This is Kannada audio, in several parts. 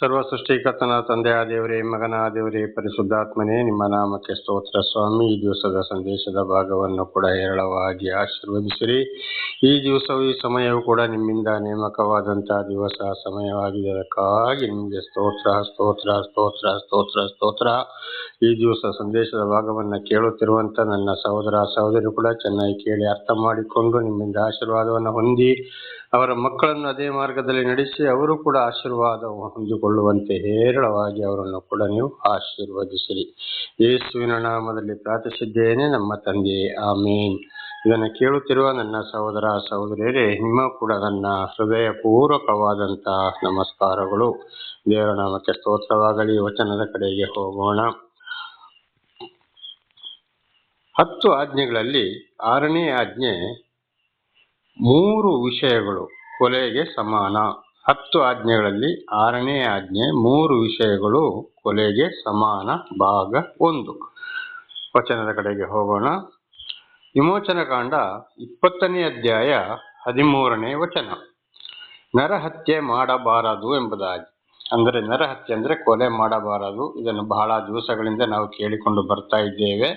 ಸರ್ವ ಸೃಷ್ಟಿಕರ್ತನ ತಂದೆಯ ದೇವರೇ ಮಗನ ದೇವರೇ, ಪರಿಶುದ್ಧಾತ್ಮನೇ, ನಿಮ್ಮ ನಾಮಕ್ಕೆ ಸ್ತೋತ್ರ. ಸ್ವಾಮಿ, ಈ ದಿವಸದ ಸಂದೇಶದ ಭಾಗವನ್ನು ಕೂಡ ಹೇರಳವಾಗಿ ಆಶೀರ್ವದಿಸಿರಿ. ಈ ದಿವಸವು, ಈ ಸಮಯವು ಕೂಡ ನಿಮ್ಮಿಂದ ನೇಮಕವಾದಂತಹ ದಿವಸ ಸಮಯವಾಗಿದೆ ಅದಕ್ಕಾಗಿ ನಿಮಗೆ ಸ್ತೋತ್ರ ಸ್ತೋತ್ರ ಸ್ತೋತ್ರ ಸ್ತೋತ್ರ ಸ್ತೋತ್ರ. ಈ ದಿವಸ ಸಂದೇಶದ ಭಾಗವನ್ನು ಕೇಳುತ್ತಿರುವಂತ ನನ್ನ ಸಹೋದರ, ಸಹೋದರಿ ಕೂಡ ಚೆನ್ನಾಗಿ ಕೇಳಿ ಅರ್ಥ ಮಾಡಿಕೊಂಡು ನಿಮ್ಮಿಂದ ಆಶೀರ್ವಾದವನ್ನು ಹೊಂದಿ ಅವರ ಮಕ್ಕಳನ್ನು ಅದೇ ಮಾರ್ಗದಲ್ಲಿ ನಡೆಸಿ ಅವರು ಕೂಡ ಆಶೀರ್ವಾದ ಹೊಂದಿಕೊಳ್ಳುವಂತೆ ಹೇರಳವಾಗಿ ಅವರನ್ನು ಕೂಡ ನೀವು ಆಶೀರ್ವದಿಸಿರಿ. ಯೇಸುವಿನ ನಾಮದಲ್ಲಿ ಪ್ರಾರ್ಥಿಸಿದ್ದೇನೆ, ನಮ್ಮ ತಂದೆ ಆಮೇನ್. ಇದನ್ನು ಕೇಳುತ್ತಿರುವ ನನ್ನ ಸಹೋದರ, ಸಹೋದರಿಯರೇ, ನಿಮ್ಮ ಕೂಡ ನನ್ನ ಹೃದಯಪೂರ್ವಕವಾದಂತಹ ನಮಸ್ಕಾರಗಳು. ದೇವರ ನಾಮಕ್ಕೆ ಸ್ತೋತ್ರವಾಗಲಿ. ವಚನದ ಕಡೆಗೆ ಹೋಗೋಣ. ಹತ್ತು ಆಜ್ಞೆಗಳಲ್ಲಿ ಆರನೇ ಆಜ್ಞೆ ಮೂರು ವಿಷಯಗಳು ಕೊಲೆಗೆ ಸಮಾನ. ಹತ್ತು ಆಜ್ಞೆಗಳಲ್ಲಿ ಆರನೇ ಆಜ್ಞೆ, ಮೂರು ವಿಷಯಗಳು ಕೊಲೆಗೆ ಸಮಾನ ಭಾಗ ಒಂದು. ವಚನದ ಕಡೆಗೆ ಹೋಗೋಣ. ವಿಮೋಚನ ಕಾಂಡ ಇಪ್ಪತ್ತನೇ ಅಧ್ಯಾಯ ಹದಿಮೂರನೇ ವಚನ. ನರಹತ್ಯೆ ಮಾಡಬಾರದು ಎಂಬುದಾಗಿ. ಅಂದರೆ ನರಹತ್ಯೆ ಅಂದ್ರೆ ಕೊಲೆ ಮಾಡಬಾರದು. ಇದನ್ನು ಬಹಳ ದಿವಸಗಳಿಂದ ನಾವು ಕೇಳಿಕೊಂಡು ಬರ್ತಾ ಇದ್ದೇವೆ.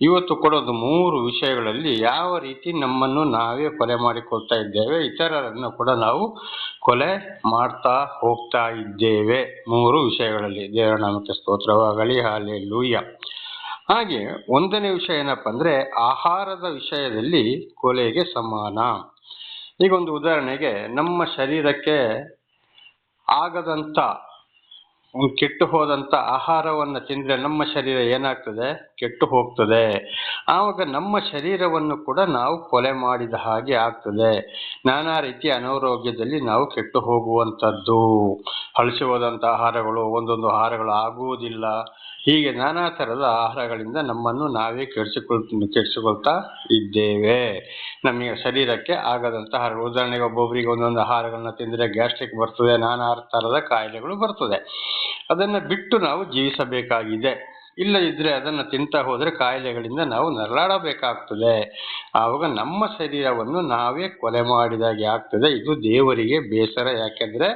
ಇವತ್ತು ಕೊಡೋದು ಮೂರು ವಿಷಯಗಳಲ್ಲಿ ಯಾವ ರೀತಿ ನಮ್ಮನ್ನು ನಾವೇ ಕೊಲೆ ಮಾಡಿಕೊಳ್ತಾ ಇದ್ದೇವೆ, ಇತರರನ್ನು ಕೂಡ ನಾವು ಕೊಲೆ ಮಾಡ್ತಾ ಹೋಗ್ತಾ ಇದ್ದೇವೆ. ಮೂರು ವಿಷಯಗಳಲ್ಲಿ. ದೇವರ ನಾಮಕ್ಕೆ ಸ್ತೋತ್ರವಾಗಲಿ ಹಾಲೆ ಲೂಯ್ಯ ಹಾಗೆ ಒಂದನೇ ವಿಷಯ ಏನಪ್ಪ ಅಂದ್ರೆ, ಆಹಾರದ ವಿಷಯದಲ್ಲಿ ಕೊಲೆಗೆ ಸಮಾನ. ಈಗ ಒಂದು ಉದಾಹರಣೆಗೆ, ನಮ್ಮ ಶರೀರಕ್ಕೆ ಆಗದಂತ ಕೆಟ್ಟು ಹೋದಂತ ಆಹಾರವನ್ನು ತಿಂದ್ರೆ ನಮ್ಮ ಶರೀರ ಏನಾಗ್ತದೆ? ಕೆಟ್ಟು ಹೋಗ್ತದೆ. ಆವಾಗ ನಮ್ಮ ಶರೀರವನ್ನು ಕೂಡ ನಾವು ಕೊಲೆ ಮಾಡಿದ ಹಾಗೆ ಆಗ್ತದೆ. ನಾನಾ ರೀತಿಯ ಅನಾರೋಗ್ಯದಲ್ಲಿ ನಾವು ಕೆಟ್ಟು ಹೋಗುವಂಥದ್ದು. ಹಳಸಿ ಹೋದಂಥ ಆಹಾರಗಳು, ಒಂದೊಂದು ಆಹಾರಗಳು ಆಗುವುದಿಲ್ಲ. ಹೀಗೆ ನಾನಾ ಥರದ ಆಹಾರಗಳಿಂದ ನಮ್ಮನ್ನು ನಾವೇ ಕೆಡಿಸಿಕೊಳ್ ಕೆಡಿಸಿಕೊಳ್ತಾ ಇದ್ದೇವೆ. ನಮಗೆ ಶರೀರಕ್ಕೆ ಆಗದಂತಹ ಉದಾಹರಣೆಗೆ ಒಬ್ಬೊಬ್ಬರಿಗೆ ಒಂದೊಂದು ಆಹಾರಗಳನ್ನ ತಿಂದರೆ ಗ್ಯಾಸ್ಟ್ರಿಕ್ ಬರ್ತದೆ, ನಾನಾ ಥರದ ಕಾಯಿಲೆಗಳು ಬರ್ತದೆ. ಅದನ್ನು ಬಿಟ್ಟು ನಾವು ಜೀವಿಸಬೇಕಾಗಿದೆ. ಇಲ್ಲದಿದ್ದರೆ ಅದನ್ನು ತಿಂತಾ ಹೋದರೆ ಕಾಯಿಲೆಗಳಿಂದ ನಾವು ನರಳಾಡಬೇಕಾಗ್ತದೆ. ಆವಾಗ ನಮ್ಮ ಶರೀರವನ್ನು ನಾವೇ ಕೊಲೆ ಮಾಡಿದಾಗೆ ಆಗ್ತದೆ. ಇದು ದೇವರಿಗೆ ಬೇಸರ. ಯಾಕೆಂದ್ರೆ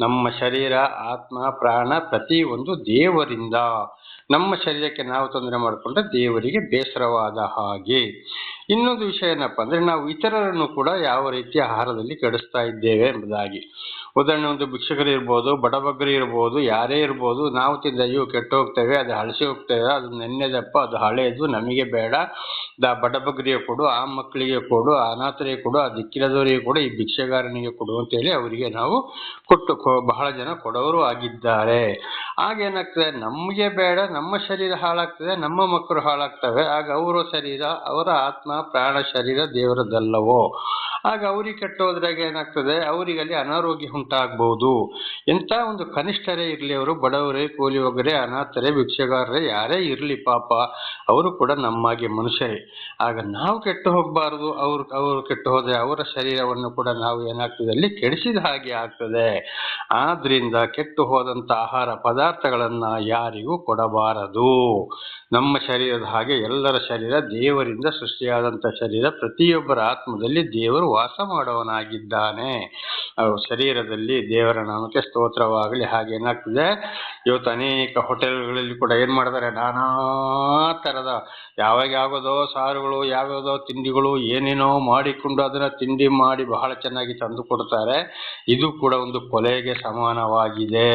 ನಮ್ಮ ಶರೀರ, ಆತ್ಮ, ಪ್ರಾಣ ಪ್ರತಿ ಒಂದು ದೇವರಿಂದ ನಮ್ಮ ಶರೀರಕ್ಕೆ ನಾವು ತೊಂದರೆ ಮಾಡಿಕೊಂಡ್ರೆ ದೇವರಿಗೆ ಬೇಸರವಾದ ಹಾಗೆ. ಇನ್ನೊಂದು ವಿಷಯ ಏನಪ್ಪಾ ಅಂದ್ರೆ ನಾವು ಇತರರನ್ನು ಕೂಡ ಯಾವ ರೀತಿ ಆಹಾರದಲ್ಲಿ ಕೆಡಿಸ್ತಾ ಇದ್ದೇವೆ ಎಂಬುದಾಗಿ. ಉದಾಹರಣೆ ಒಂದು ಭಿಕ್ಷಕರು ಇರ್ಬೋದು, ಬಡಬಗ್ಗರು ಇರ್ಬೋದು, ಯಾರೇ ಇರ್ಬೋದು, ನಾವು ತಿಂದ ಅಯ್ಯೋ ಕೆಟ್ಟು ಹೋಗ್ತೇವೆ ಅದು ಹಳಸಿ ಹೋಗ್ತೇವೆ, ಅದು ನೆನ್ನೆದಪ್ಪ ಅದು ಹಳೆಯದು ನಮಗೆ ಬೇಡ, ದ ಬಡಬಗ್ಗರಿಗೆ ಕೊಡು, ಆ ಮಕ್ಕಳಿಗೆ ಕೊಡು ಅನಾಥರಿಗೆ ಕೊಡು, ಆ ದಿಕ್ಕಿಲ್ಲದವರಿಗೆ ಕೊಡು, ಈ ಭಿಕ್ಷೆಗಾರನಿಗೆ ಕೊಡು ಅಂತೇಳಿ ಅವರಿಗೆ ನಾವು ಕೊಟ್ಟು ಬಹಳ ಜನ ಕೊಡೋರು ಆಗಿದ್ದಾರೆ. ಆಗೇನಾಗ್ತದೆ ನಮಗೆ ಬೇಡ, ನಮ್ಮ ಶರೀರ ಹಾಳಾಗ್ತದೆ, ನಮ್ಮ ಮಕ್ಕಳು ಹಾಳಾಗ್ತವೆ, ಆಗ ಅವರ ಶರೀರ, ಅವರ ಆತ್ಮ, ಪ್ರಾಣ, ಶರೀರ ದೇವರದಲ್ಲವೋ? ಆಗ ಅವ್ರಿಗೆ ಕಟ್ಟೋದ್ರಾಗ ಏನಾಗ್ತದೆ? ಅವರಿಗಲ್ಲಿ ಅನಾರೋಗ್ಯ ಉಂಟಾಗಬಹುದು ಎಂತ ಒಂದು ಕನಿಷ್ಠರೇ ಇರಲಿ ಅವರು, ಬಡವರೇ, ಕೂಲಿ ಹೋಗರೆ ಅನಾಥರೇ, ಭಿಕ್ಷೆಗಾರರೇ, ಯಾರೇ ಇರಲಿ ಪಾಪ, ಅವರು ಕೂಡ ನಮ್ಮಾಗೆ ಮನುಷ್ಯರೇ. ಆಗ ನಾವು ಕೆಟ್ಟು ಹೋಗಬಾರದು, ಅವ್ರು, ಅವರು ಕೆಟ್ಟು ಹೋದ್ರೆ ಅವರ ಶರೀರವನ್ನು ಕೂಡ ನಾವು ಏನಾಗ್ತದೆ? ಅಲ್ಲಿ ಕೆಡಿಸಿದ ಹಾಗೆ ಆಗ್ತದೆ. ಆದ್ರಿಂದ ಕೆಟ್ಟು ಹೋದಂತ ಆಹಾರ ಪದಾರ್ಥಗಳನ್ನ ಯಾರಿಗೂ ಕೊಡಬಾರದು. ನಮ್ಮ ಶರೀರದ ಹಾಗೆ ಎಲ್ಲರ ಶರೀರ ದೇವರಿಂದ ಸೃಷ್ಟಿಯಾದಂತ ಶರೀರ ಪ್ರತಿಯೊಬ್ಬರ ಆತ್ಮದಲ್ಲಿ ದೇವರು ವಾಸ ಮಾಡುವನಾಗಿದ್ದಾನೆ ಶರೀರದಲ್ಲಿ ದೇವರ ನಾಮಕ್ಕೆ ಸ್ತೋತ್ರವಾಗಲಿ ಹಾಗೆ ಏನಾಗ್ತದೆ ಇವತ್ತು ಅನೇಕ ಹೋಟೆಲ್ಗಳಲ್ಲಿ ಕೂಡ ಏನು ಮಾಡ್ತಾರೆ ನಾನಾ ತರದ ಯಾವಾಗ ಯಾವುದೋ ಸಾರುಗಳು, ಯಾವ್ಯಾವುದೋ ತಿಂಡಿಗಳು ಏನೇನೋ ಮಾಡಿಕೊಂಡು ಅದನ್ನು ತಿಂಡಿ ಮಾಡಿ ಬಹಳ ಚೆನ್ನಾಗಿ ತಂದು ಕೊಡ್ತಾರೆ. ಇದು ಕೂಡ ಒಂದು ಕೊಲೆಗೆ ಸಮಾನವಾಗಿದೆ.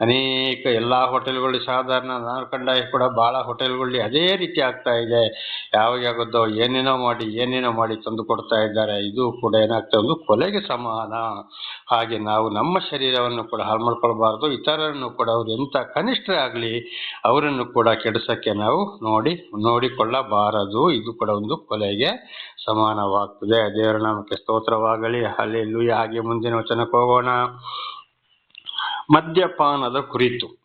ಅನೇಕ ಎಲ್ಲಾ ಹೋಟೆಲ್ಗಳು ಸಾಧಾರಣ ನಾನು ಕಂಡಾಗ ಕೂಡ ಬಹಳ ಹೋಟೆಲ್ಗಳಲ್ಲಿ ಅದೇ ರೀತಿ ಆಗ್ತಾ ಇದೆ. ಯಾವಾಗ ಯಾವುದೋ ಏನೇನೋ ಮಾಡಿ ಏನೇನೋ ಮಾಡಿ ತಂದು ಕೊಡ್ತಾ ಇದ್ದಾರೆ. ಇದು ಕೂಡ ಏನಾಗ್ತಾ ಒಂದು ಕೊಲೆಗೆ ಸಮಾನ. ಹಾಗೆ ನಾವು ನಮ್ಮ ಶರೀರವನ್ನು ಕೂಡ ಹಾಳು ಮಾಡ್ಕೊಳ್ಬಾರ್ದು, ಇತರರನ್ನು ಕೂಡ ಅವ್ರು ಎಂಥ ಆಗಲಿ ಅವರನ್ನು ಕೂಡ ಕೆಡಿಸೋಕ್ಕೆ ನಾವು ನೋಡಿ, ನೋಡಿಕೊಳ್ಳಬಾರದು. ಇದು ಕೂಡ ಒಂದು ಕೊಲೆಗೆ ಸಮಾನವಾಗ್ತದೆ. ದೇವರ ನಾಮಕ್ಕೆ ಸ್ತೋತ್ರವಾಗಲಿ. ಅಲ್ಲಿ ಹಾಗೆ ಮುಂದಿನ ವಚನಕ್ಕೆ ಹೋಗೋಣ. ಮದ್ಯಪಾನದ ಕುರಿತು.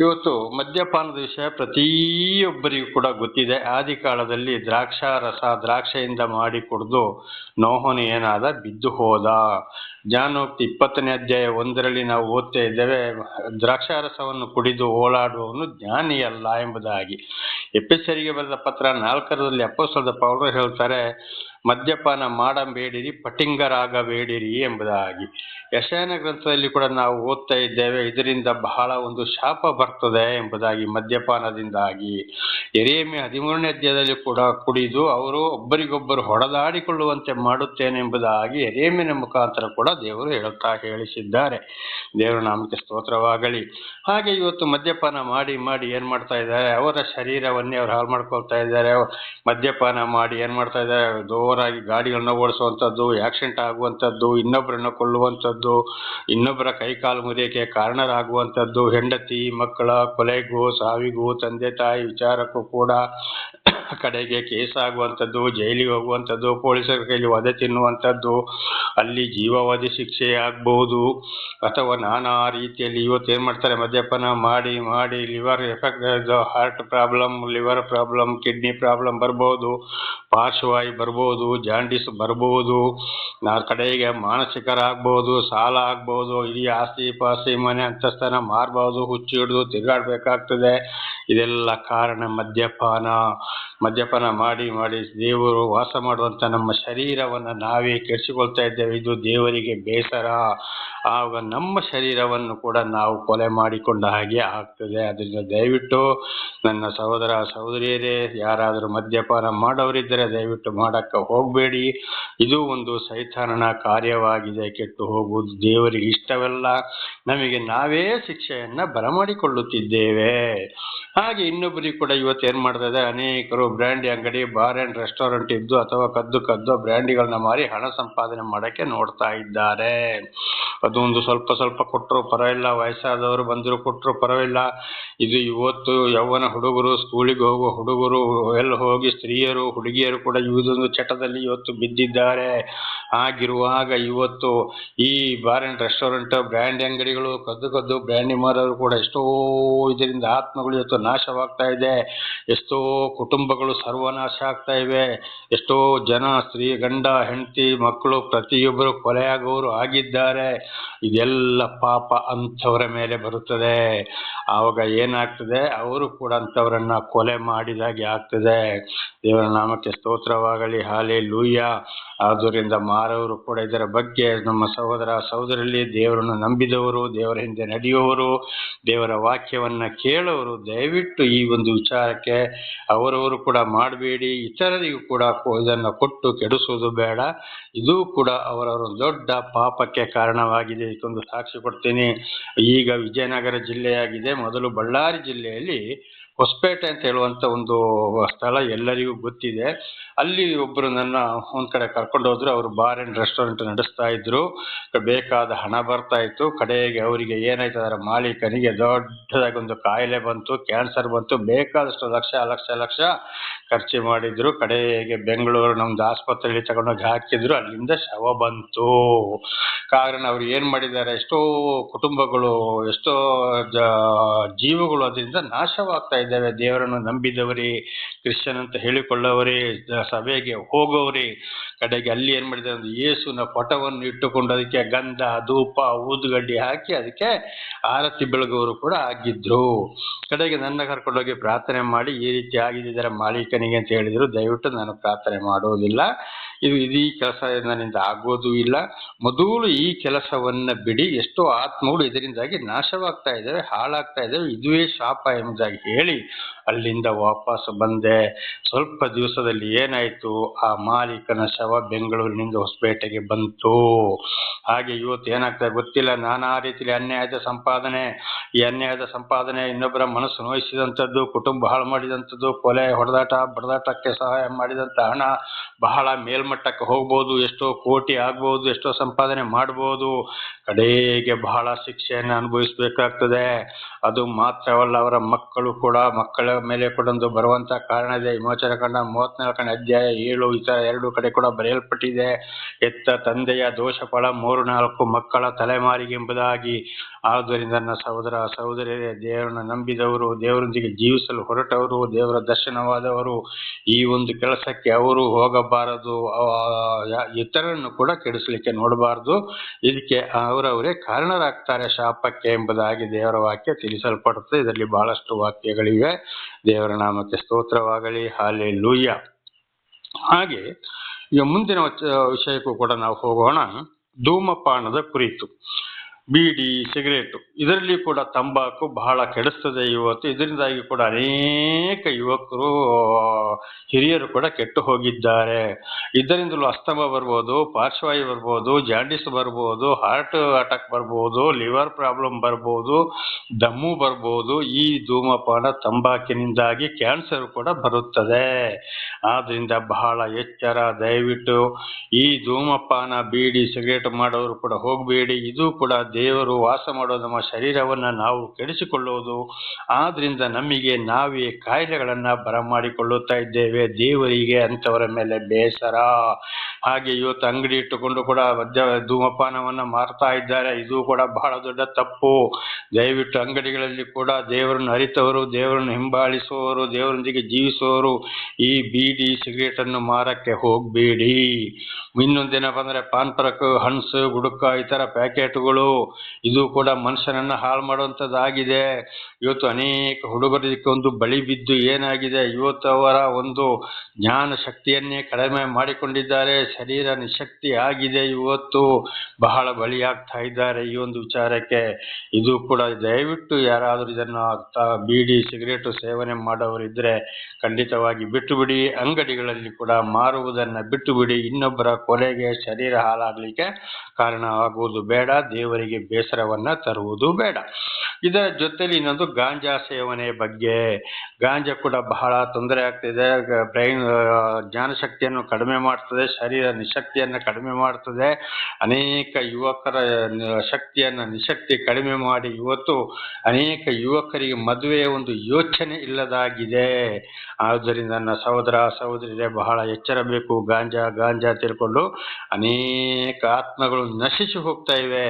ಇವತ್ತು ಮದ್ಯಪಾನದ ವಿಷಯ ಪ್ರತಿಯೊಬ್ಬರಿಗೂ ಕೂಡ ಗೊತ್ತಿದೆ. ಆದಿ ಕಾಲದಲ್ಲಿ ದ್ರಾಕ್ಷಾರಸ ದ್ರಾಕ್ಷೆಯಿಂದ ಮಾಡಿ ಕುಡಿದು ನೋಹನು ಏನಾದ ಬಿದ್ದು ಹೋದ. ಜ್ಞಾನೋಕ್ತಿ ಇಪ್ಪತ್ತನೇ ಅಧ್ಯಾಯ ಒಂದರಲ್ಲಿ ನಾವು ಓದ್ತಾ ಇದ್ದೇವೆ, ದ್ರಾಕ್ಷಾರಸವನ್ನು ಕುಡಿದು ಓಲಾಡುವವನು ಜ್ಞಾನಿಯಲ್ಲ ಎಂಬುದಾಗಿ. ಎಪಿಸರಿಗೆ ಬರೆದ ಪತ್ರ ನಾಲ್ಕರಲ್ಲಿ ಅಪ್ಪಸ್ತದ ಪೌಡರ್ ಹೇಳ್ತಾರೆ ಮದ್ಯಪಾನ ಮಾಡಬೇಡಿರಿ, ಪಟಿಂಗರಾಗಬೇಡಿರಿ ಎಂಬುದಾಗಿ. ಯಶಯನ ಗ್ರಂಥದಲ್ಲಿ ಕೂಡ ನಾವು ಓದ್ತಾ ಇದ್ದೇವೆ, ಇದರಿಂದ ಬಹಳ ಒಂದು ಶಾಪ ಬರ್ತದೆ ಎಂಬುದಾಗಿ ಮದ್ಯಪಾನದಿಂದಾಗಿ. ಎರೇಮೆ ಹದಿಮೂರನೇ ಅಧ್ಯಾಯದಲ್ಲಿ ಕೂಡ ಕುಡಿದು ಅವರು ಒಬ್ಬರಿಗೊಬ್ಬರು ಹೊಡೆದಾಡಿಕೊಳ್ಳುವಂತೆ ಮಾಡುತ್ತೇನೆ ಎಂಬುದಾಗಿ ಎರೇಮಿನ ಮುಖಾಂತರ ಕೂಡ ದೇವರು ಹೇಳುತ್ತಾ ಹೇಳಿಸಿದ್ದಾರೆ. ದೇವರ ನಾಮಕ್ಕೆ ಸ್ತೋತ್ರವಾಗಲಿ. ಹಾಗೆ ಇವತ್ತು ಮದ್ಯಪಾನ ಮಾಡಿ ಮಾಡಿ ಏನ್ ಮಾಡ್ತಾ ಇದ್ದಾರೆ? ಅವರ ಶರೀರವನ್ನೇ ಅವ್ರು ಹಾಳು ಮಾಡ್ಕೊಳ್ತಾ ಇದ್ದಾರೆ. ಮದ್ಯಪಾನ ಮಾಡಿ ಏನ್ ಮಾಡ್ತಾ ಇದ್ದಾರೆ? ಜೋರಾಗಿ ಗಾಡಿಗಳನ್ನ ಓಡಿಸುವಂಥದ್ದು ಆಕ್ಸಿಡೆಂಟ್ ಆಗುವಂಥದ್ದು ಇನ್ನೊಬ್ಬರನ್ನ ಕೊಲ್ಲುವಂಥದ್ದು, ಇನ್ನೊಬ್ಬರ ಕೈಕಾಲು ಮುರಿಯಕ್ಕೆ ಕಾರಣರಾಗುವಂಥದ್ದು, ಹೆಂಡತಿ, ಮಕ್ಕಳ, ಕೊಲೆಗೂ, ಸಾವಿಗೂ, ತಂದೆ, ತಾಯಿ, ವಿಚಾರಕ್ಕೂ ಕೂಡ ಕಡೆಗೆ ಕೇಸ್ ಆಗುವಂಥದ್ದು, ಜೈಲಿಗೆ ಹೋಗುವಂಥದ್ದು, ಪೊಲೀಸರ ಕೈಲಿ ವಧೆ ತಿನ್ನುವಂಥದ್ದು, ಅಲ್ಲಿ ಜೀವಾವಧಿ ಶಿಕ್ಷೆ ಆಗ್ಬೋದು, ಅಥವಾ ನಾನಾ ರೀತಿಯಲ್ಲಿ ಇವತ್ತು ಏನು ಮಾಡ್ತಾರೆ, ಮದ್ಯಪಾನ ಮಾಡಿ ಮಾಡಿ liver effect heart problem liver problem kidney problem ಬರ್ಬೋದು, ಪಾರ್ಶ್ವವಾಯು ಬರ್ಬೋದು ಜಾಂಡಿಸ್ ಬರ್ಬೋದು, ನಾ ಕಡೆಗೆ ಮಾನಸಿಕರಾಗ್ಬೋದು ಸಾಲ ಆಗ್ಬೋದು, ಇಡೀ ಆಸ್ತಿ ಪಾಸ್ತಿ, ಮನೆ ಅಂತಸ್ತನ ಮಾರ್ಬೋದು, ಹುಚ್ಚಿ ಹಿಡಿದು ತಿರುಗಾಡ್ಬೇಕಾಗ್ತದೆ. ಇದೆಲ್ಲ ಕಾರಣ ಮದ್ಯಪಾನ. ಮದ್ಯಪಾನ ಮಾಡಿ ಮಾಡಿ ದೇವರು ವಾಸ ಮಾಡುವಂತ ನಮ್ಮ ಶರೀರವನ್ನು ನಾವೇ ಕೆಡಿಸಿಕೊಳ್ತಾ ಇದ್ದೇವೆ. ಇದು ದೇವರಿಗೆ ಬೇಸರ. ಆಗ ನಮ್ಮ ಶರೀರವನ್ನು ಕೂಡ ನಾವು ಕೊಲೆ ಮಾಡಿಕೊಂಡ ಹಾಗೆ ಆಗ್ತದೆ. ಅದರಿಂದ ದಯವಿಟ್ಟು ನನ್ನ ಸಹೋದರ, ಸಹೋದರಿಯರೇ, ಯಾರಾದರೂ ಮದ್ಯಪಾನ ಮಾಡೋರಿದ್ದರೆ ದಯವಿಟ್ಟು ಮಾಡಕ್ಕೆ ಹೋಗಬೇಡಿ. ಇದು ಒಂದು ಸೈತಾನನ ಕಾರ್ಯವಾಗಿದೆ. ಕೆಟ್ಟು ಹೋಗುವುದು ದೇವರಿಗೆ ಇಷ್ಟವಲ್ಲ. ನಮಗೆ ನಾವೇ ಶಿಕ್ಷೆಯನ್ನ ಬರಮಾಡಿಕೊಳ್ಳುತ್ತಿದ್ದೇವೆ. ಹಾಗೆ ಇನ್ನೊಬ್ಬರಿಗೆ ಕೂಡ ಇವತ್ತು ಏನ್ ಮಾಡ್ತಾ ಇದೆ ಅನೇಕರು ಬ್ರ್ಯಾಂಡಿ ಅಂಗಡಿ, ಬಾರ್ ಅಂಡ್ ರೆಸ್ಟೋರೆಂಟ್ ಇದ್ದು ಅಥವಾ ಕದ್ದು ಕದ್ದು ಬ್ರ್ಯಾಂಡಿಗಳನ್ನ ಮಾರಿ ಹಣ ಸಂಪಾದನೆ ಮಾಡಕ್ಕೆ ನೋಡ್ತಾ ಇದ್ದಾರೆ. ಅದೊಂದು ಸ್ವಲ್ಪ ಸ್ವಲ್ಪ ಕೊಟ್ಟರು ಪರವಾಗಿಲ್ಲ, ವಯಸ್ಸಾದವರು ಬಂದರು ಕೊಟ್ಟರು ಪರವಾಗಿಲ್ಲ. ಇದು ಇವತ್ತು ಯೌವನ ಹುಡುಗರು, ಸ್ಕೂಲಿಗೆ ಹೋಗುವ ಹುಡುಗರು, ಎಲ್ಲ ಹೋಗಿ ಸ್ತ್ರೀಯರು, ಹುಡುಗಿಯರು ಕೂಡ ಇದೊಂದು ಚಟದಲ್ಲಿ ಇವತ್ತು ಬಿದ್ದಿದ್ದಾರೆ. ಆಗಿರುವಾಗ ಇವತ್ತು ಈ ಬಾರ್ ಅಂಡ್ ರೆಸ್ಟೋರೆಂಟ್, ಬ್ರ್ಯಾಂಡಿ ಅಂಗಡಿಗಳು, ಕದ್ದು ಕದ್ದು ಬ್ರ್ಯಾಂಡಿ ಮಾರೋರು ಕೂಡ ಎಷ್ಟೋ ಇದರಿಂದ ಆತ್ಮಗಳು ಇವತ್ತು ನಾಶವಾಗ್ತಾ ಇದೆ. ಎಷ್ಟೋ ಕುಟುಂಬಗಳು ಸರ್ವನಾಶ ಆಗ್ತಾ ಇವೆ. ಎಷ್ಟೋ ಜನ, ಸ್ತ್ರೀ, ಗಂಡ, ಹೆಂಡತಿ, ಮಕ್ಕಳು, ಪ್ರತಿಯೊಬ್ಬರು ಕೊಲೆಯಾಗುವವರು ಆಗಿದ್ದಾರೆ. ಇದೆಲ್ಲ ಪಾಪ ಅಂಥವರ ಮೇಲೆ ಬರುತ್ತದೆ. ಆವಾಗ ಏನಾಗ್ತದೆ? ಅವರು ಕೂಡ ಅಂಥವರನ್ನ ಕೊಲೆ ಮಾಡಿದಾಗೆ ಆಗ್ತದೆ. ದೇವರ ನಾಮಕ್ಕೆ ಸ್ತೋತ್ರವಾಗಲಿ ಹಾಲೆ ಲೂಯ್ಯ ಆದ್ದರಿಂದ ಮಾರವರು ಕೂಡ ಇದರ ಬಗ್ಗೆ ನಮ್ಮ ಸಹೋದರ ಸಹೋದರಲ್ಲಿ ದೇವರನ್ನು ನಂಬಿದವರು, ದೇವರ ಹಿಂದೆ ನಡೆಯುವವರು, ದೇವರ ವಾಕ್ಯವನ್ನು ಕೇಳುವವರು ದಯವಿಟ್ಟು ಈ ಒಂದು ವಿಚಾರಕ್ಕೆ ಅವರವರು ಕೂಡ ಮಾಡಬೇಡಿ. ಇತರರಿಗೂ ಕೂಡ ಇದನ್ನು ಕೊಟ್ಟು ಕೆಡಿಸುವುದು ಬೇಡ. ಇದು ಕೂಡ ಅವರವರ ದೊಡ್ಡ ಪಾಪಕ್ಕೆ ಕಾರಣವಾಗಿದೆ. ಇದಕ್ಕೊಂದು ಸಾಕ್ಷಿ ಕೊಡ್ತೀನಿ. ಈಗ ವಿಜಯನಗರ ಜಿಲ್ಲೆಯಾಗಿದೆ. ಮೊದಲು ಬಳ್ಳಾರಿ ಜಿಲ್ಲೆಯಲ್ಲಿ ಹೊಸಪೇಟೆ ಅಂತ ಹೇಳುವಂತ ಒಂದು ಸ್ಥಳ ಎಲ್ಲರಿಗೂ ಗೊತ್ತಿದೆ. ಅಲ್ಲಿ ಒಬ್ಬರು ನನ್ನ ಒಂದ್ ಕಡೆ ಕರ್ಕೊಂಡು ಹೋದ್ರು, ಅವರು ಬಾರ್ ಅಂಡ್ ರೆಸ್ಟೋರೆಂಟ್ ನಡೆಸ್ತಾ ಇದ್ರು. ಬೇಕಾದ ಹಣ ಬರ್ತಾ ಇತ್ತು. ಕಡೆಗೆ ಅವರಿಗೆ ಏನಾಯ್ತು ಅದರ ಮಾಲೀಕನಿಗೆ ದೊಡ್ಡದಾಗಿ ಒಂದು ಕಾಯಿಲೆ ಬಂತು ಕ್ಯಾನ್ಸರ್ ಬಂತು. ಬೇಕಾದಷ್ಟು ಲಕ್ಷ ಲಕ್ಷ ಲಕ್ಷ ಖರ್ಚು ಮಾಡಿದ್ರು. ಕಡೆಗೆ ಬೆಂಗಳೂರು ನಮ್ದು ಆಸ್ಪತ್ರೆಯಲ್ಲಿ ತಗೊಂಡೋಗಿ ಹಾಕಿದ್ರು. ಅಲ್ಲಿಂದ ಶವ ಬಂತು. ಕಾರಣ ಅವ್ರು ಏನ್ ಮಾಡಿದ್ದಾರೆ, ಎಷ್ಟೋ ಕುಟುಂಬಗಳು, ಎಷ್ಟೋ ಜೀವಗಳು ಅದರಿಂದ ನಾಶವಾಗ್ತಾ ಇದ್ದಾವೆ ದೇವರನ್ನು ನಂಬಿದವರೇ ಕ್ರಿಶ್ಚನ್ ಅಂತ ಹೇಳಿಕೊಳ್ಳವರೇ, ಸಭೆಗೆ ಹೋಗೋವರೇ ಕಡೆಗೆ ಅಲ್ಲಿ ಏನು ಮಾಡಿದ್ದಾರೆ ಒಂದು ಯೇಸುನ ಪಟವನ್ನು ಇಟ್ಟುಕೊಂಡು ಅದಕ್ಕೆ ಗಂಧ, ಧೂಪ, ಊದುಗಡ್ಡಿ ಹಾಕಿ ಅದಕ್ಕೆ ಆರತಿ ಬೆಳಗುವರು ಕೂಡ ಆಗಿದ್ರು. ಕಡೆಗೆ ನನ್ನ ಕರ್ಕೊಂಡೋಗಿ ಪ್ರಾರ್ಥನೆ ಮಾಡಿ ಈ ರೀತಿ ಆಗಿದೆ ಇದರ ಮಾಲೀಕನಿಗೆ ಅಂತ ಹೇಳಿದರು. ದಯವಿಟ್ಟು ನಾನು ಪ್ರಾರ್ಥನೆ ಮಾಡುವುದಿಲ್ಲ ಇದು ಇದೀ ಕೆಲಸ ನನ್ನಿಂದ ಆಗೋದು ಇಲ್ಲ. ಮೊದಲು ಈ ಕೆಲಸವನ್ನ ಬಿಡಿ. ಎಷ್ಟೋ ಆತ್ಮಗಳು ಇದರಿಂದಾಗಿ ನಾಶವಾಗ್ತಾ ಇದ್ದಾವೆ, ಹಾಳಾಗ್ತಾ ಇದ್ದಾವೆ. ಇದುವೇ ಶಾಪ ಎಂಬುದಾಗಿ ಹೇಳಿ ಅಲ್ಲಿಂದ ವಾಪಸ್ ಬಂದೆ. ಸ್ವಲ್ಪ ದಿವಸದಲ್ಲಿ ಏನಾಯಿತು? ಆ ಮಾಲೀಕನ ಶವ ಬೆಂಗಳೂರಿನಿಂದ ಹೊಸಪೇಟೆಗೆ ಬಂತು. ಹಾಗೆ ಇವತ್ತು ಏನಾಗ್ತಾ ಗೊತ್ತಿಲ್ಲ. ನಾನಾ ರೀತಿಯಲ್ಲಿ ಅನ್ಯಾಯದ ಸಂಪಾದನೆ, ಈ ಅನ್ಯಾಯದ ಸಂಪಾದನೆ ಇನ್ನೊಬ್ಬರ ಮನಸ್ಸು ನೋಯಿಸಿದಂಥದ್ದು, ಕುಟುಂಬ ಹಾಳು ಮಾಡಿದಂಥದ್ದು, ಕೊಲೆ, ಹೊಡೆದಾಟ, ಬಡದಾಟಕ್ಕೆ ಸಹಾಯ ಮಾಡಿದಂಥ ಹಣ ಬಹಳ ಮೇಲ್ಮಟ್ಟಕ್ಕೆ ಹೋಗ್ಬೋದು, ಎಷ್ಟೋ ಕೋಟಿ ಆಗ್ಬೋದು, ಎಷ್ಟೋ ಸಂಪಾದನೆ ಮಾಡ್ಬೋದು, ಕಡೆಗೆ ಬಹಳ ಶಿಕ್ಷೆಯನ್ನು ಅನುಭವಿಸಬೇಕಾಗ್ತದೆ. ಅದು ಮಾತ್ರವಲ್ಲ, ಅವರ ಮಕ್ಕಳು ಕೂಡ ಮಕ್ಕಳ ಮೇಲೆ ಕೂಡ ಒಂದು ಬರುವಂಥ ಕಾರಣ ಇದೆ. ವಿಮೋಚನ ಕಂಡ ಮೂವತ್ನಾಲ್ಕನೇ ಅಧ್ಯಾಯ ಏಳು ಇತರ ಎರಡು ಕಡೆ ಕೂಡ ಬರೆಯಲ್ಪಟ್ಟಿದೆ. ಎತ್ತ ತಂದೆಯ ದೋಷ ಫಲ ಮೂರು ನಾಲ್ಕು ಮಕ್ಕಳ ತಲೆಮಾರಿಗೆ ಎಂಬುದಾಗಿ. ಆದ್ದರಿಂದ ನನ್ನ ಸಹೋದರ, ಸಹೋದರಿಯರೇ, ದೇವರನ್ನು ನಂಬಿದವರು, ದೇವರೊಂದಿಗೆ ಜೀವಿಸಲು ಹೊರಟವರು, ದೇವರ ದರ್ಶನವಾದವರು, ಈ ಒಂದು ಕೆಲಸಕ್ಕೆ ಅವರು ಹೋಗಬಾರದು. ಇತರರನ್ನು ಕೂಡ ಕೆಡಿಸಲಿಕ್ಕೆ ನೋಡಬಾರ್ದು. ಇದಕ್ಕೆ ಅವರವರೇ ಕಾರಣರಾಗ್ತಾರೆ ಶಾಪಕ್ಕೆ ಎಂಬುದಾಗಿ ದೇವರ ವಾಕ್ಯ ತಿಳಿಸಲ್ಪಡುತ್ತೆ. ಇದರಲ್ಲಿ ಬಹಳಷ್ಟು ವಾಕ್ಯಗಳಿವೆ. ದೇವರ ನಾಮಕ್ಕೆ ಸ್ತೋತ್ರವಾಗಲಿ. ಹಾಲೆ ಲೂಯ್ಯ ಹಾಗೆ ಈಗ ಮುಂದಿನ ವಿಷಯಕ್ಕೂ ಕೂಡ ನಾವು ಹೋಗೋಣ. ಧೂಮಪಾನದ ಕುರಿತು. ಬೀಡಿ, ಸಿಗರೇಟು. ಇದರಲ್ಲಿ ಕೂಡ ತಂಬಾಕು ಬಹಳ ಕೆಡಿಸ್ತದೆ ಇವತ್ತು. ಇದರಿಂದಾಗಿ ಕೂಡ ಅನೇಕ ಯುವಕರು, ಹಿರಿಯರು ಕೂಡ ಕೆಟ್ಟು ಹೋಗಿದ್ದಾರೆ. ಇದರಿಂದಲೂ ಅಸ್ತಮ ಬರ್ಬೋದು, ಪಾರ್ಶ್ವವಾಯು ಬರ್ಬೋದು ಜಾಂಡಿಸ್ ಬರ್ಬೋದು ಹಾರ್ಟ್ ಅಟ್ಯಾಕ್ ಬರ್ಬೋದು ಲಿವರ್ ಪ್ರಾಬ್ಲಮ್ ಬರ್ಬೋದು, ದಮ್ಮು ಬರ್ಬೋದು. ಈ ಧೂಮಪಾನ ತಂಬಾಕಿನಿಂದಾಗಿ ಕ್ಯಾನ್ಸರ್ ಕೂಡ ಬರುತ್ತದೆ. ಆದ್ರಿಂದ ಬಹಳ ಎಚ್ಚರ, ದಯವಿಟ್ಟು ಈ ಧೂಮಪಾನ, ಬೀಡಿ, ಸಿಗರೇಟ್ ಮಾಡೋರು ಕೂಡ ಹೋಗಬೇಡಿ. ಇದು ಕೂಡ ದೇವರು ವಾಸ ಮಾಡೋ ನಮ್ಮ ಶರೀರವನ್ನು ನಾವು ಕೆಡಿಸಿಕೊಳ್ಳುವುದು. ಆದ್ದರಿಂದ ನಮಗೆ ನಾವೇ ಕಾಯಿಲೆಗಳನ್ನು ಬರಮಾಡಿಕೊಳ್ಳುತ್ತಾ ಇದ್ದೇವೆ. ದೇವರಿಗೆ ಅಂತವರ ಮೇಲೆ ಬೇಸರ. ಹಾಗೆ ಇವತ್ತು ಅಂಗಡಿ ಇಟ್ಟುಕೊಂಡು ಕೂಡ ಮದ್ಯ ಧೂಮಪಾನವನ್ನ ಮಾರ್ತಾ ಇದ್ದಾರೆ. ಇದು ಕೂಡ ಬಹಳ ದೊಡ್ಡ ತಪ್ಪು. ದಯವಿಟ್ಟು ಅಂಗಡಿಗಳಲ್ಲಿ ಕೂಡ ದೇವರನ್ನು ಅರಿತವರು, ದೇವರನ್ನು ಹಿಂಬಾಲಿಸುವವರು, ದೇವರೊಂದಿಗೆ ಜೀವಿಸುವವರು ಈ ಬೀಡಿ ಸಿಗರೇಟನ್ನು ಮಾರಕ್ಕೆ ಹೋಗಬೇಡಿ. ಇನ್ನೊಂದೇನಪ್ಪ ಅಂದ್ರೆ ಪಾನ್ ಪರಕ್ ಹಣ್ಸ್, ಗುಡುಕ ಈ ತರ ಪ್ಯಾಕೆಟ್ಗಳು ಇದು ಕೂಡ ಮನುಷ್ಯನನ್ನ ಹಾಳು ಮಾಡುವಂಥದ್ದಾಗಿದೆ ಇವತ್ತು ಅನೇಕ ಹುಡುಗರಿಗೆ ಒಂದು ಬಳಿ ಬಿದ್ದು ಏನಾಗಿದೆ? ಇವತ್ತು ಅವರ ಒಂದು ಜ್ಞಾನ ಶಕ್ತಿಯನ್ನೇ ಕಡಿಮೆ ಮಾಡಿಕೊಂಡಿದ್ದಾರೆ. ಶರೀರ ನಿಶಕ್ತಿ ಆಗಿದೆ. ಇವತ್ತು ಬಹಳ ಬಲಿಯಾಗ್ತಾ ಇದ್ದಾರೆ ಈ ಒಂದು ವಿಚಾರಕ್ಕೆ. ಇದು ಕೂಡ ದಯವಿಟ್ಟು ಯಾರಾದರೂ ಇದನ್ನು ಬೀಡಿ ಸಿಗರೇಟು ಸೇವನೆ ಮಾಡೋರಿದ್ರೆ ಖಂಡಿತವಾಗಿ ಬಿಟ್ಟು ಬಿಡಿ ಅಂಗಡಿಗಳಲ್ಲಿ ಕೂಡ ಮಾರುವುದನ್ನು ಬಿಟ್ಟು ಬಿಡಿ ಇನ್ನೊಬ್ಬರ ಕೊಲೆಗೆ ಶರೀರ ಹಾಳಾಗಲಿಕ್ಕೆ ಕಾರಣ ಆಗುವುದು ಬೇಡ. ದೇವರಿಗೆ ಬೇಸರವನ್ನ ತರುವುದು ಬೇಡ. ಇದರ ಜೊತೆಯಲ್ಲಿ ಇನ್ನೊಂದು ಗಾಂಜಾ ಸೇವನೆ ಬಗ್ಗೆ. ಗಾಂಜಾ ಕೂಡ ಬಹಳ ತೊಂದರೆ ಆಗ್ತಿದೆ. ಬ್ರೈನ್ ಜ್ಞಾನಶಕ್ತಿಯನ್ನು ಕಡಿಮೆ ಮಾಡ್ತದೆ, ಶರೀರ ನಿಶಕ್ತಿಯನ್ನು ಕಡಿಮೆ ಮಾಡ್ತದೆ. ಅನೇಕ ಯುವಕರ ಶಕ್ತಿಯನ್ನು ನಿಶಕ್ತಿ ಕಡಿಮೆ ಮಾಡಿ ಇವತ್ತು ಅನೇಕ ಯುವಕರಿಗೆ ಮದುವೆಯ ಒಂದು ಯೋಚನೆ ಇಲ್ಲದಾಗಿದೆ. ಆದ್ದರಿಂದ ನನ್ನ ಸಹೋದರ, ಸಹೋದರಿಯರೇ ಬಹಳ ಎಚ್ಚರ ಬೇಕು ಗಾಂಜಾ ಗಾಂಜಾ ತಿಳ್ಕೊಂಡು ಅನೇಕ ಆತ್ಮಗಳು ನಶಿಸಿ ಹೋಗ್ತಾ ಇವೆ.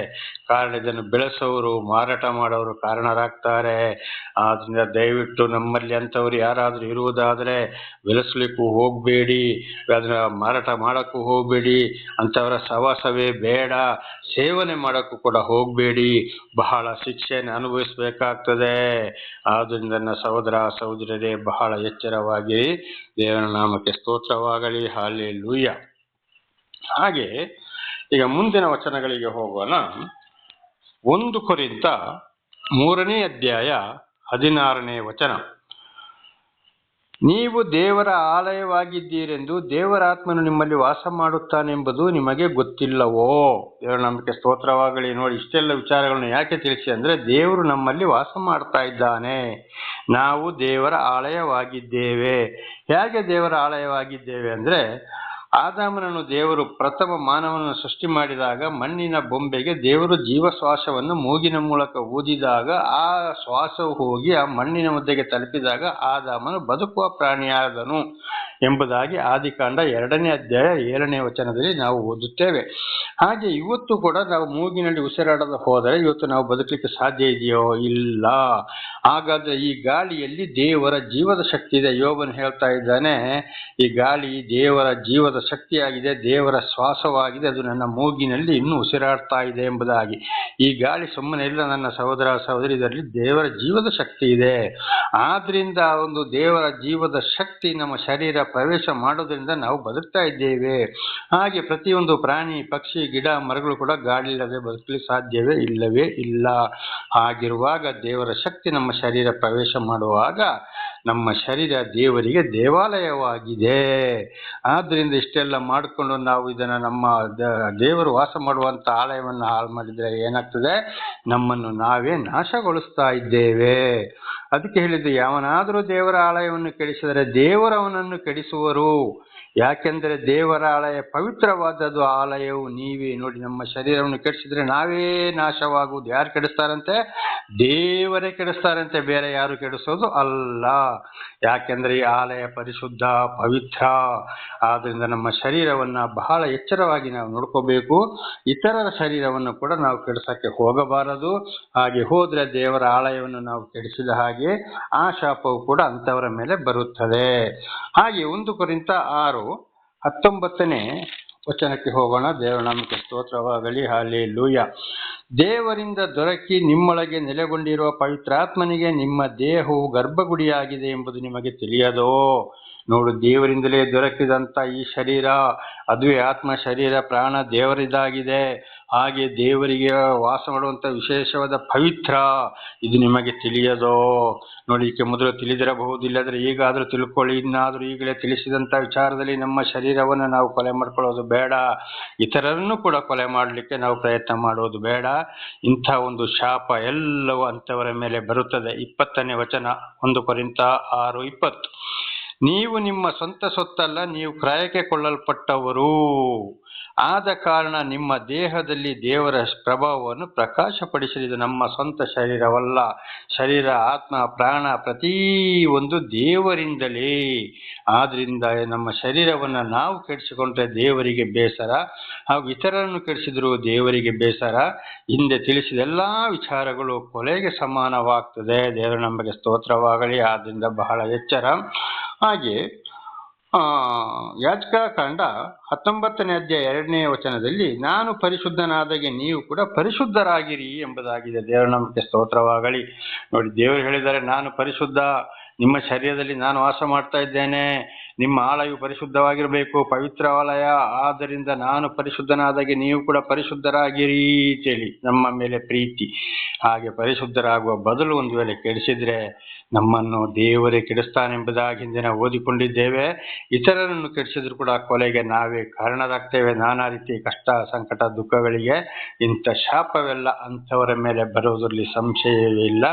ಕಾರಣ ಇದನ್ನು ಬೆಳೆಸೋರು, ಮಾರಾಟ ಮಾಡೋರು ಕಾರಣರಾಗ್ತಾರೆ. ಆದ್ರಿಂದ ದಯವಿಟ್ಟು ನಮ್ಮಲ್ಲಿ ಅಂಥವ್ರು ಯಾರಾದರೂ ಇರುವುದಾದರೆ ಬೆಳೆಸ್ಲಿಕ್ಕೂ ಹೋಗಬೇಡಿ, ಅದನ್ನ ಮಾರಾಟ ಮಾಡೋಕ್ಕೂ ಹೋಗಬೇಡಿ ಅಂತವರ ಸವಾಸವೇ ಬೇಡ, ಸೇವನೆ ಮಾಡೋಕ್ಕೂ ಕೂಡ ಹೋಗಬೇಡಿ. ಬಹಳ ಶಿಕ್ಷೆಯನ್ನು ಅನುಭವಿಸಬೇಕಾಗ್ತದೆ. ಆದ್ರಿಂದ ನನ್ನ ಸಹೋದರ ಸಹೋದರರೇ ಬಹಳ ಎಚ್ಚರವಾಗಿ ದೇವರ ನಾಮಕ್ಕೆ ಸ್ತೋತ್ರವಾಗಲಿ ಹಾಲಿ ಲೂಯ್ಯ ಹಾಗೆ, ಈಗ ಮುಂದಿನ ವಚನಗಳಿಗೆ ಹೋಗೋಣ. ಒಂದು ಕೊರಿಂತ ಮೂರನೇ ಅಧ್ಯಾಯ ಹದಿನಾರನೇ ವಚನ. ನೀವು ದೇವರ ಆಲಯವಾಗಿದ್ದೀರೆಂದು ದೇವರಾತ್ಮನು ನಿಮ್ಮಲ್ಲಿ ವಾಸ ಮಾಡುತ್ತಾನೆಂಬುದು ನಿಮಗೆ ಗೊತ್ತಿಲ್ಲವೋ? ದೇವರ ನಂಬಿಕೆ ಸ್ತೋತ್ರವಾಗಲಿ ನೋಡಿ, ಇಷ್ಟೆಲ್ಲ ವಿಚಾರಗಳನ್ನು ಯಾಕೆ ತಿಳಿಸಿ ಅಂದ್ರೆ, ದೇವರು ನಮ್ಮಲ್ಲಿ ವಾಸ ಮಾಡ್ತಾ ಇದ್ದಾನೆ. ನಾವು ದೇವರ ಆಲಯವಾಗಿದ್ದೇವೆ. ಹೇಗೆ ದೇವರ ಆಲಯವಾಗಿದ್ದೇವೆ ಅಂದ್ರೆ ಆದಾಮನನ್ನು ದೇವರು ಪ್ರಥಮ ಮಾನವನನ್ನು ಸೃಷ್ಟಿ ಮಾಡಿದಾಗ ಮಣ್ಣಿನ ಬೊಂಬೆಗೆ ದೇವರು ಜೀವಶ್ವಾಸವನ್ನು ಮೂಗಿನ ಮೂಲಕ ಊದಿದಾಗ ಆ ಶ್ವಾಸವು ಹೋಗಿ ಆ ಮಣ್ಣಿನ ಮುದ್ದೆಗೆ ತಲುಪಿದಾಗ ಆದಾಮನು ಬದುಕುವ ಪ್ರಾಣಿಯಾದನು. ಎಂಬುದಾಗಿ ಆದಿಕಾಂಡ ಎರಡನೇ ಅಧ್ಯಾಯ ಏಳನೇ ವಚನದಲ್ಲಿ ನಾವು ಓದುತ್ತೇವೆ. ಹಾಗೆ ಇವತ್ತು ಕೂಡ ನಾವು ಮೂಗಿನಲ್ಲಿ ಉಸಿರಾಡದ ಹೋದರೆ ಇವತ್ತು ನಾವು ಬದುಕಲಿಕ್ಕೆ ಸಾಧ್ಯ ಇದೆಯೋ? ಇಲ್ಲ. ಹಾಗಾದ್ರೆ ಈ ಗಾಳಿಯಲ್ಲಿ ದೇವರ ಜೀವದ ಶಕ್ತಿ ಇದೆ. ಯೋಬನು ಹೇಳ್ತಾ ಇದ್ದಾನೆ, ಈ ಗಾಳಿ ದೇವರ ಜೀವದ ಶಕ್ತಿಯಾಗಿದೆ, ದೇವರ ಶ್ವಾಸವಾಗಿದೆ, ಅದು ನನ್ನ ಮೂಗಿನಲ್ಲಿ ಇನ್ನೂ ಉಸಿರಾಡ್ತಾ ಇದೆ ಎಂಬುದಾಗಿ. ಈ ಗಾಳಿ ಸುಮ್ಮನೆ ಇಲ್ಲ ನನ್ನ ಸಹೋದರ ಸಹೋದರಿ, ಇದರಲ್ಲಿ ದೇವರ ಜೀವದ ಶಕ್ತಿ ಇದೆ. ಆದ್ರಿಂದ ಒಂದು ದೇವರ ಜೀವದ ಶಕ್ತಿ ನಮ್ಮ ಶರೀರ ಪ್ರವೇಶ ಮಾಡೋದ್ರಿಂದ ನಾವು ಬದುಕ್ತಾ ಇದ್ದೇವೆ. ಹಾಗೆ ಪ್ರತಿಯೊಂದು ಪ್ರಾಣಿ, ಪಕ್ಷಿ, ಗಿಡ, ಮರಗಳು ಕೂಡ ಗಾಳಿ ಇಲ್ಲದೆ ಬದುಕಲು ಸಾಧ್ಯವೇ ಇಲ್ಲವೇ ಇಲ್ಲ. ಹಾಗಿರುವಾಗ ದೇವರ ಶಕ್ತಿ ನಮ್ಮ ಶರೀರ ಪ್ರವೇಶ ಮಾಡುವಾಗ ನಮ್ಮ ಶರೀರ ದೇವರಿಗೆ ದೇವಾಲಯವಾಗಿದೆ. ಆದ್ದರಿಂದ ಇಷ್ಟೆಲ್ಲ ಮಾಡಿಕೊಂಡು ನಾವು ಇದನ್ನ ನಮ್ಮ ದೇವರು ವಾಸ ಮಾಡುವಂತ ಆಲಯವನ್ನು ಹಾಳು ಮಾಡಿದರೆ ಏನಾಗ್ತದೆ? ನಮ್ಮನ್ನು ನಾವೇ ನಾಶಗೊಳಿಸ್ತಾ ಇದ್ದೇವೆ. ಅದಕ್ಕೆ ಹೇಳಿದ್ದು, ಯಾವನಾದರೂ ದೇವರ ಆಲಯವನ್ನು ಕೆಡಿಸಿದರೆ ದೇವರವನನ್ನು ಕೆಡಿಸುವರು. ಯಾಕೆಂದರೆ ದೇವರ ಆಲಯ ಪವಿತ್ರವಾದದ್ದು ಆಲಯವು ನೀವೇ ನೋಡಿ ನಮ್ಮ ಶರೀರವನ್ನು ಕೆಡಿಸಿದ್ರೆ ನಾವೇ ನಾಶವಾಗುವುದು. ಯಾರು ಕೆಡಿಸ್ತಾರಂತೆ? ದೇವರೇ ಕೆಡಿಸ್ತಾರಂತೆ, ಬೇರೆ ಯಾರು ಕೆಡಿಸೋದು ಅಲ್ಲ. ಯಾಕೆಂದರೆ ಈ ಆಲಯ ಪರಿಶುದ್ಧ, ಪವಿತ್ರ. ಆದ್ದರಿಂದ ನಮ್ಮ ಶರೀರವನ್ನು ಬಹಳ ಎಚ್ಚರವಾಗಿ ನಾವು ನೋಡ್ಕೋಬೇಕು. ಇತರರ ಶರೀರವನ್ನು ಕೂಡ ನಾವು ಕೆಡಿಸೋಕ್ಕೆ ಹೋಗಬಾರದು. ಹಾಗೆ ಹೋದರೆ ದೇವರ ಆಲಯವನ್ನು ನಾವು ಕೆಡಿಸಿದ ಹಾಗೆ ಆ ಶಾಪವು ಕೂಡ ಅಂತವರ ಮೇಲೆ ಬರುತ್ತದೆ. ಹಾಗೆ ಒಂದು ಕುರಿತ ಆರು ಹತ್ತೊಂಬತ್ತನೇ ವಚನಕ್ಕೆ ಹೋಗೋಣ. ದೇವನಾಮಕ ಸ್ತೋತ್ರವಾಗಲಿ. ಹಾಲಿ ಲೂಯ ದೇವರಿಂದ ದೊರಕಿ ನಿಮ್ಮೊಳಗೆ ನೆಲೆಗೊಂಡಿರುವ ಪವಿತ್ರಾತ್ಮನಿಗೆ ನಿಮ್ಮ ದೇಹವು ಗರ್ಭಗುಡಿಯಾಗಿದೆ ಎಂಬುದು ನಿಮಗೆ ತಿಳಿಯದೋ? ನೋಡು, ದೇವರಿಂದಲೇ ದೊರಕಿದಂಥ ಈ ಶರೀರ, ಅದುವೇ ಆತ್ಮ ಶರೀರ, ಪ್ರಾಣ ದೇವರಿದಾಗಿದೆ. ಹಾಗೆ ದೇವರಿಗೆ ವಾಸ ಮಾಡುವಂಥ ವಿಶೇಷವಾದ ಪವಿತ್ರ ಇದು ನಿಮಗೆ ತಿಳಿಯದೋ? ನೋಡಿ, ಈಕೆ ಮೊದಲು ತಿಳಿದಿರಬಹುದು ಇಲ್ಲದ್ರೆ ಈಗಾದರೂ ತಿಳ್ಕೊಳ್ಳಿ. ಇನ್ನಾದರೂ ಈಗಲೇ ತಿಳಿಸಿದಂಥ ವಿಚಾರದಲ್ಲಿ ನಮ್ಮ ಶರೀರವನ್ನು ನಾವು ಕೊಲೆ ಮಾಡ್ಕೊಳ್ಳೋದು ಬೇಡ. ಇತರರನ್ನು ಕೂಡ ಕೊಲೆ ಮಾಡಲಿಕ್ಕೆ ನಾವು ಪ್ರಯತ್ನ ಮಾಡೋದು ಬೇಡ. ಇಂಥ ಒಂದು ಶಾಪ ಎಲ್ಲವೂ ಅಂಥವರ ಮೇಲೆ ಬರುತ್ತದೆ. ಇಪ್ಪತ್ತನೇ ವಚನ, ಒಂದು ಕೊರಿಂತ ಆರು ಇಪ್ಪತ್ತು. ನೀವು ನಿಮ್ಮ ಸ್ವಂತ ಸೊತ್ತಲ್ಲ ನೀವು ಕ್ರಯಕ್ಕೆ ಕೊಳ್ಳಲ್ಪಟ್ಟವರು. ಆದ ಕಾರಣ ನಿಮ್ಮ ದೇಹದಲ್ಲಿ ದೇವರ ಪ್ರಭಾವವನ್ನು ಪ್ರಕಾಶಪಡಿಸಲಿ ಇದು ನಮ್ಮ ಸ್ವಂತ ಶರೀರವಲ್ಲ. ಶರೀರ, ಆತ್ಮ, ಪ್ರಾಣ ಪ್ರತಿ ಒಂದು ದೇವರಿಂದಲೇ. ಆದ್ದರಿಂದ ನಮ್ಮ ಶರೀರವನ್ನು ನಾವು ಕೆಡಿಸಿಕೊಂಡ್ರೆ ದೇವರಿಗೆ ಬೇಸರ, ಹಾಗೂ ಇತರರನ್ನು ಕೆಡಿಸಿದರೂ ದೇವರಿಗೆ ಬೇಸರ. ಹಿಂದೆ ತಿಳಿಸಿದ ಎಲ್ಲ ವಿಚಾರಗಳು ಕೊಲೆಗೆ ಸಮಾನವಾಗ್ತದೆ. ದೇವರ ನಮಗೆ ಸ್ತೋತ್ರವಾಗಲಿ. ಆದ್ರಿಂದ ಬಹಳ ಎಚ್ಚರ. ಹಾಗೆ ಯಾಚಕಾಕಾಂಡ ಹತ್ತೊಂಬತ್ತನೇ ಅಧ್ಯಾಯ ಎರಡನೇ ವಚನದಲ್ಲಿ, ನಾನು ಪರಿಶುದ್ಧನಾದಾಗೆ ನೀವು ಕೂಡ ಪರಿಶುದ್ಧರಾಗಿರಿ ಎಂಬುದಾಗಿದೆ. ದೇವರ ನಮಗೆ ಸ್ತೋತ್ರವಾಗಲಿ. ನೋಡಿ, ದೇವರು ಹೇಳಿದ್ದಾರೆ, ನಾನು ಪರಿಶುದ್ಧ, ನಿಮ್ಮ ಶರೀರದಲ್ಲಿ ನಾನು ವಾಸ ಮಾಡ್ತಾ ಇದ್ದೇನೆ. ನಿಮ್ಮ ಆಲಯವು ಪರಿಶುದ್ಧವಾಗಿರಬೇಕು ಪವಿತ್ರಾಲಯ ಆದ್ದರಿಂದ ನಾನು ಪರಿಶುದ್ಧನಾದಾಗೆ ನೀವು ಕೂಡ ಪರಿಶುದ್ಧರಾಗಿರಿ ಅಂತೇಳಿ ನಮ್ಮ ಮೇಲೆ ಪ್ರೀತಿ. ಹಾಗೆ ಪರಿಶುದ್ಧರಾಗುವ ಬದಲು ಒಂದು ವೇಳೆ ಕೆಡಿಸಿದ್ರೆ ನಮ್ಮನ್ನು ದೇವರೇ ಕೆಡಿಸ್ತಾನೆಂಬುದಾಗಿ ಹಿಂದಿನ ಓದಿಕೊಂಡಿದ್ದೇವೆ. ಇತರರನ್ನು ಕೆಡಿಸಿದ್ರು ಕೂಡ ಕೊಲೆಗೆ ನಾವೇ ಕಾರಣರಾಗ್ತೇವೆ. ನಾನಾ ರೀತಿ ಕಷ್ಟ, ಸಂಕಟ, ದುಃಖಗಳಿಗೆ ಇಂಥ ಶಾಪವೆಲ್ಲ ಅಂಥವರ ಮೇಲೆ ಬರುವುದರಲ್ಲಿ ಸಂಶಯವೇ ಇಲ್ಲ.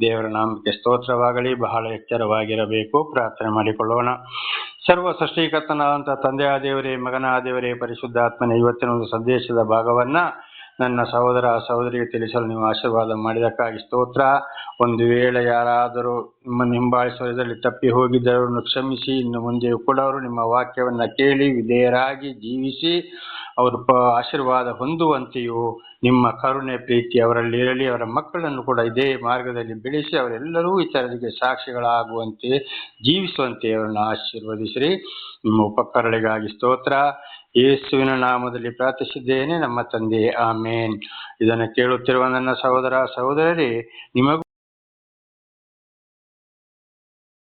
ದೇವರ ನಾಮಕ್ಕೆ ಸ್ತೋತ್ರವಾಗಲಿ, ಬಹಳ ಎಚ್ಚರವಾಗಿರಬೇಕು ಪ್ರಾರ್ಥನೆ ಮಾಡಿಕೊಳ್ಳೋಣ. ಸರ್ವ ಸೃಷ್ಟಿಕರ್ತನಾದಂಥ ತಂದೆಯ ದೇವರೇ ಮಗನ ದೇವರೇ ಪರಿಶುದ್ಧಾತ್ಮನ ಇವತ್ತಿನ ಒಂದು ಸಂದೇಶದ ಭಾಗವನ್ನ ನನ್ನ ಸಹೋದರ ಸಹೋದರಿಗೆ ತಿಳಿಸಲು ನೀವು ಆಶೀರ್ವಾದ ಮಾಡಿದಕ್ಕಾಗಿ ಸ್ತೋತ್ರ. ಒಂದು ವೇಳೆ ಯಾರಾದರೂ ನಿಮ್ಮನ್ನು ಹಿಂಬಾಳಿಸುವುದರಲ್ಲಿ ತಪ್ಪಿ ಹೋಗಿದ್ದವರನ್ನು ಕ್ಷಮಿಸಿ, ಇನ್ನು ಮುಂದೆಯೂ ಕೂಡ ಅವರು ನಿಮ್ಮ ವಾಕ್ಯವನ್ನು ಕೇಳಿ ವಿಧೇಯರಾಗಿ ಜೀವಿಸಿ, ಅವರು ಆಶೀರ್ವಾದ ಹೊಂದುವಂತೆಯೂ ನಿಮ್ಮ ಕರುಣೆ, ಪ್ರೀತಿ ಅವರಲ್ಲಿ ಇರಲಿ, ಅವರ ಮಕ್ಕಳನ್ನು ಕೂಡ ಇದೇ ಮಾರ್ಗದಲ್ಲಿ ಬೆಳೆಸಿ, ಅವರೆಲ್ಲರೂ ಇತರರಿಗೆ ಸಾಕ್ಷಿಗಳಾಗುವಂತೆ, ಜೀವಿಸುವಂತೆ ಅವರನ್ನು ಆಶೀರ್ವದಿಸಿರಿ. ನಿಮ್ಮ ಉಪಕರಣಗಳಿಗಾಗಿ ಸ್ತೋತ್ರ. ಯೇಸುವಿನ ನಾಮದಲ್ಲಿ ಪ್ರಾರ್ಥಿಸಿದ್ದೇನೆ ನಮ್ಮ ತಂದೆ ಆಮೇನ್. ಇದನ್ನು ಕೇಳುತ್ತಿರುವ ನನ್ನ ಸಹೋದರ ಸಹೋದರರೇ ನಿಮಗೂ